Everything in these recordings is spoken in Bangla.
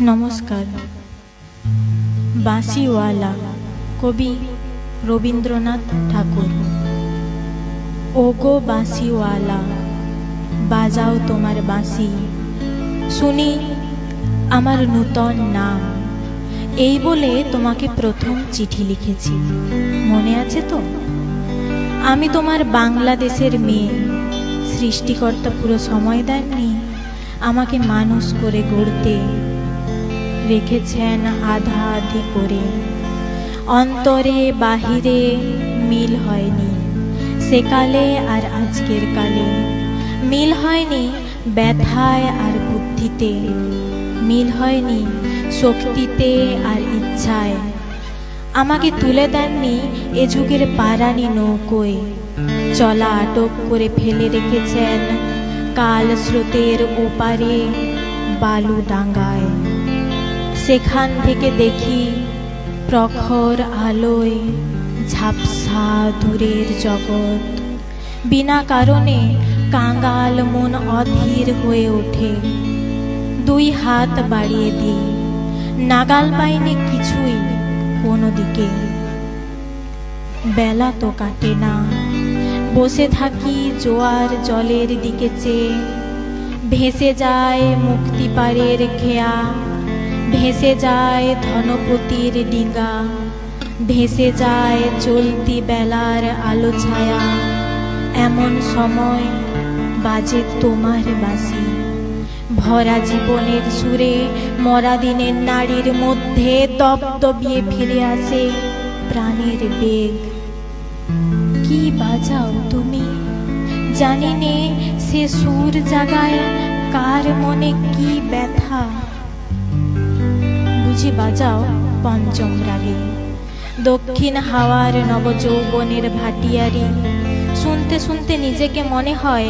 নমস্কার। বাঁশিওয়ালা কবি রবীন্দ্রনাথ ঠাকুর। ওগো বাঁশিওয়ালা, বাজাও তোমার বাঁশি। শুনি আমার নূতন নাম। এই বলে তোমাকে প্রথম চিঠি লিখেছি। মনে আছে তো? আমি তোমার বাংলাদেশের মেয়ে। সৃষ্টিকর্তা পুরো সময় দেননি। আমাকে মানুষ করে গড়তে। রেখেছেন আধা আধি করে। অন্তরে বাহিরে মিল হয়নি। সেকালে আর আজকের কালে। মিল হয়নি ব্যথায় আর বুদ্ধিতে। মিল হয়নি শক্তিতে আর ইচ্ছায়। আমাকে তুলে দেননি এ যুগের পারানি নৌকোয়। চলা আটক করে ফেলে রেখেছেন কাল স্রোতের ওপারে বালু ডাঙ্গায় সেখান থেকে দেখি প্রখর আলোয় ঝাপসা দূরের জগৎ। বিনা কারণে কাঙ্গাল মন অধীর হয়ে ওঠে। দুই হাত বাড়িয়ে দিই, নাগাল পাইনি কিছুই কোনো দিকে বেলা তো কাটে না, বসে থাকি জোয়ার জলের দিকে চেয়ে। ভেসে যায় মুক্তিপাড়ের খেয়া ভেসে যায় ধনপতির ডিঙ্গা, ভেসে যায় চলতি বেলার আলো ছায়া। এমন সময় বাজে তোমার বাসি ভরা জীবনের সুরে মরা দিনের নারীর মধ্যে দপদপিয়ে ফিরে আসে প্রাণের বেগ। কি বাজাও তুমি? জানি নে সে সুর জাগায় কার মনে কি ব্যথা? বুঝি বাজাও পঞ্চম রাগে। দক্ষিণ হাওয়ার নবযৌবনের ভাটিয়ারি, শুনতে শুনতে নিজেকে মনে হয়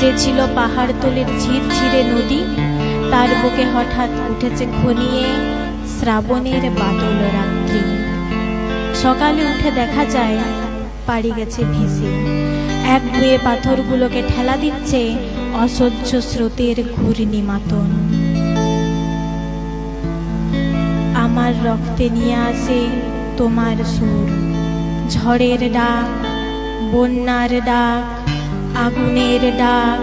যে ছিল পাহাড়তলের ঝিরঝিরে নদী, তার বুকে হঠাৎ উঠেছে ঘনিয়ে শ্রাবণের বাদল রাত্রি। সকালে উঠে দেখা যায় পাড়ি গেছে ভেসে। এক বুয়ে পাথরগুলোকে ঠেলা দিচ্ছে অসহ্য স্রোতের ঘূর্ণি মাতন আমার রক্তে নিয়ে আসে তোমার সুর। ঝড়ের ডাক, বন্যার ডাক, আগুনের ডাক,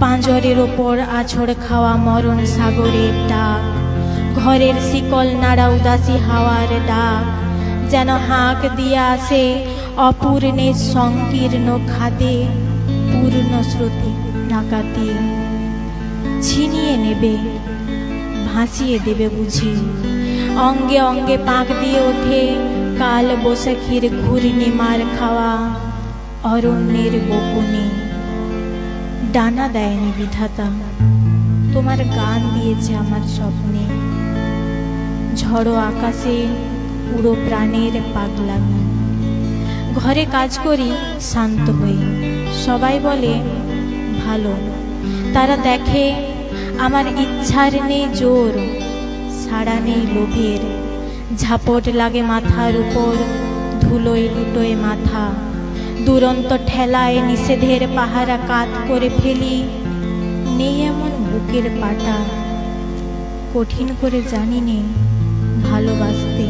পাঁজরের ওপর আছড় খাওয়া মরণ সাগরের ডাক। ঘরের শিকল নাড়া উদাসী হাওয়ার ডাক। যেন হাঁক দিয়ে আসে অপূর্ণের সংকীর্ণ খাদে, পূর্ণ স্রোতে ডাকাতি। ছিনিয়ে নেবে, ভাসিয়ে দেবে বুঝি। অঙ্গে অঙ্গে পাক দিয়ে ওঠে। কাল বৈশাখীর ঘূর্ণি মার খাওয়া। অরণ্যের গোপনে ডানা দেয়নি বিধাতা। তোমার গান দিয়েছে আমার স্বপ্নে। ঝড়ো আকাশে পুরো প্রাণের পাগলামি। ঘরে কাজ করি, শান্ত হই। সবাই বলে, ভালো। তারা দেখে, আমার ইচ্ছার নেই জোর। সাড়া নেই লোভের। ঝাপট লাগে মাথার উপর, ধুলোয় লুটোয় মাথা। দুরন্ত ঠেলায় নিষেধের পাহারা কাত করে ফেলি। নেই এমন বুকের পাটা। কঠিন করে জানি নে, ভালোবাসতে।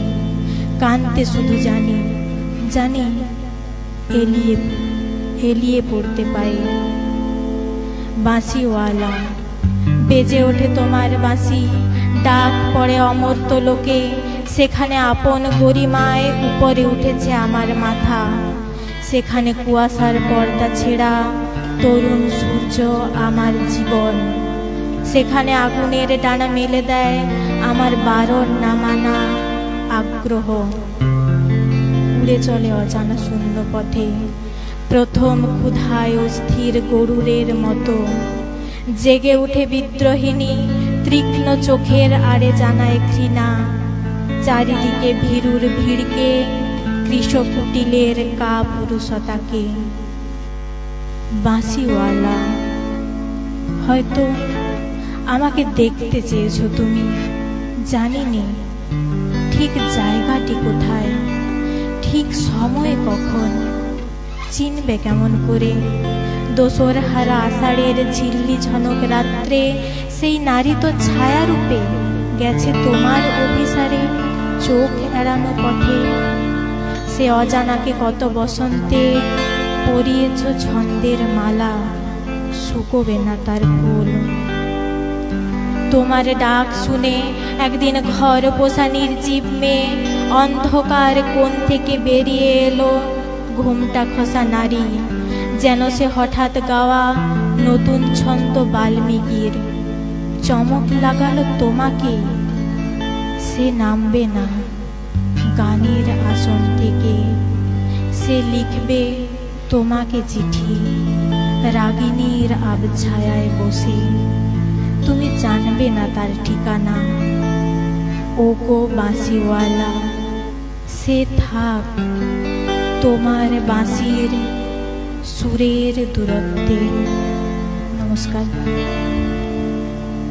কানতে শুধু জানি জানি এলিয়ে এলিয়ে পড়তে পাই বাঁশিওয়ালা, বেজে ওঠে তোমার বাঁশি। ডাক পড়ে অমর্ত লোকে। সেখানে আপন গরিমায় উপরে উঠেছে আমার মাথা। সেখানে কুয়াশার পর্দা ছেঁড়া তরুণ সূর্য আমার জীবন। সেখানে আগুনের ডানা মেলে দেয় আমার বারণ নামানা আগ্রহ। উড়ে চলে অজানা শূন্য পথে। প্রথম ক্ষুধায় অস্থির গরুরের মতো। জেগে উঠে বিদ্রোহিণী তীক্ষ্ণ চোখের আড়ে জানায় ঘৃণা। চারিদিকে ভীরুর ভিড়কে কৃষকুটিলের কা পুরুষতাকে। বাঁশিওয়ালা, হয়তো আমাকে দেখতে চেয়েছো তুমি, জানিনি ঠিক জায়গাটি কোথায়, ঠিক সময় কখন, চিনবে কেমন করে দোসর হারা আষাঢ়ের ঝিল্লি ঝনক রাত্রে, সেই নারী তো ছায়ারূপে গেছে তোমার অভিসারে, চোখ এড়ানো পথে। সে অজানাকে কত বসন্তে পরিয়েছ ছন্দের মালা, শুকোবে না তার ফুল তোমার ডাক শুনে একদিন ঘর পোষা নির্জীব মেয়ে অন্ধকার কোণ থেকে বেরিয়ে এলো। ঘুমটা খসা নারী যেন সে হঠাৎ গাওয়া নতুন ছন্দ বাল্মীকির। চমক লাগালো তোমাকে, সে নামবে না গানের আসন থেকে। সে লিখবে তোমাকে চিঠি, রাগিনীর আবছায়ায় বসে। তুমি জানবে না তার ঠিকানা। ও গো বাঁশিওয়ালা, সে থাক তোমার বাঁশির সুরের দূরত্বে নমস্কার